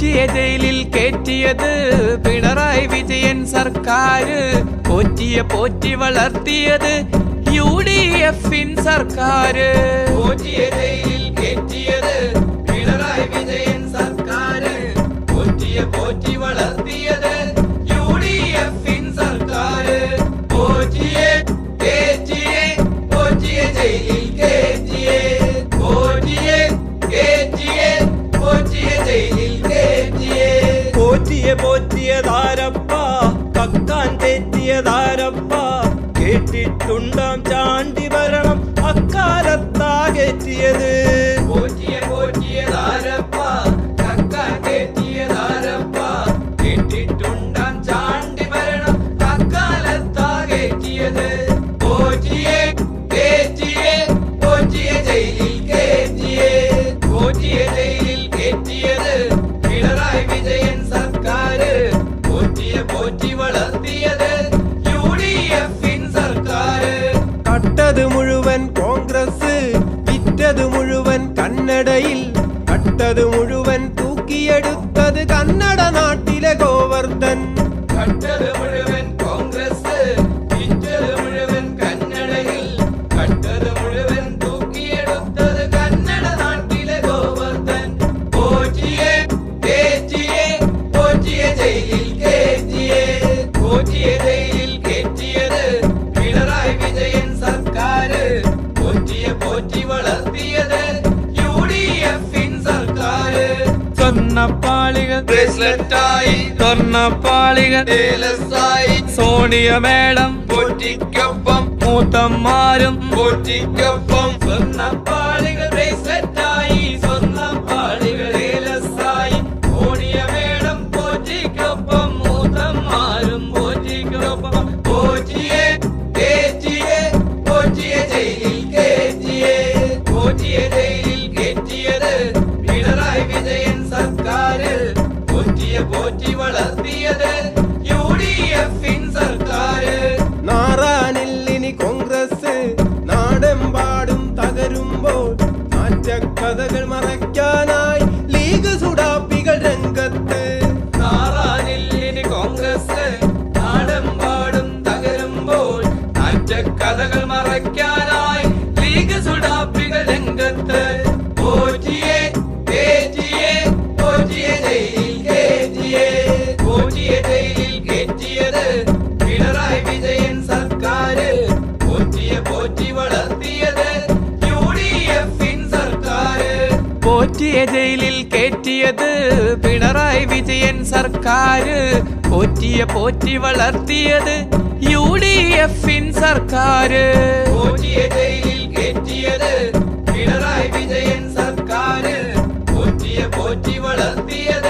പോറ്റിയ ജയിലിൽ കേറ്റിയത് പിണറായി വിജയൻ സർക്കാർ പോറ്റിയ പോറ്റി വളർത്തിയത് യു ഡി എഫിൻ സർക്കാര്. പോറ്റിയ ജയിലിൽ കേറ്റിയത് துண்டாம் சாண்டி முழுவன் காங்கிரஸ் விற்றது முழுவன் கன்னடையில் கட்டது முழுவன் தூக்கி எடுத்தது கன்னட நாட்டில கோவர்தன். கட்டது முழுவன் காங்கிரஸ் விற்றது முழுவன் கன்னடையில் கட்டது முழுவன் தூக்கி எடுத்தது கன்னட நாட்டில கோவர்தன். போச்சியே தேச்சியே போச்சிய ஜெயிலில் கேச்சியே போச்சிய ஜெயிலில் போற்றி வளர்த்தியது யூடிஎஃபின் சர்க்காரு. சொன்னப்பாளிகள் பிரேஸ்லெட் ஆயி சொன்னப்பாளிகள் ஆயி சோனிய மேடம் போற்றிக்கப்பம் மூத்தம்மாரும் போற்றிக்கப்பம். சொன்னப்பாளிகள் பிரேஸ்லெட் ஆயி சொன்னப்பாளிகள் ஏலசாயி. சோனிய மேடம் போற்றிக்கப்பம் மூத்தம்மாரும் போற்றிக்கப்பம் മാറ്റക്കഥകൾ മറയ്ക്കാനായി ലീഗ് സുഡാപ്പികൾ രംഗത്ത് നാറാനില്ലിന് കോൺഗ്രസ് ജയിലിൽ കയറ്റിയത് പിണറായി വിജയൻ സർക്കാർ പോറ്റിയ പോറ്റി വളർത്തിയത് യു ഡി എഫിൻ സർക്കാർ പോറ്റിയ ജയിലിൽ കയറ്റിയത് പിണറായി വിജയൻ സർക്കാർ പോറ്റിയ പോറ്റി വളർത്തിയത്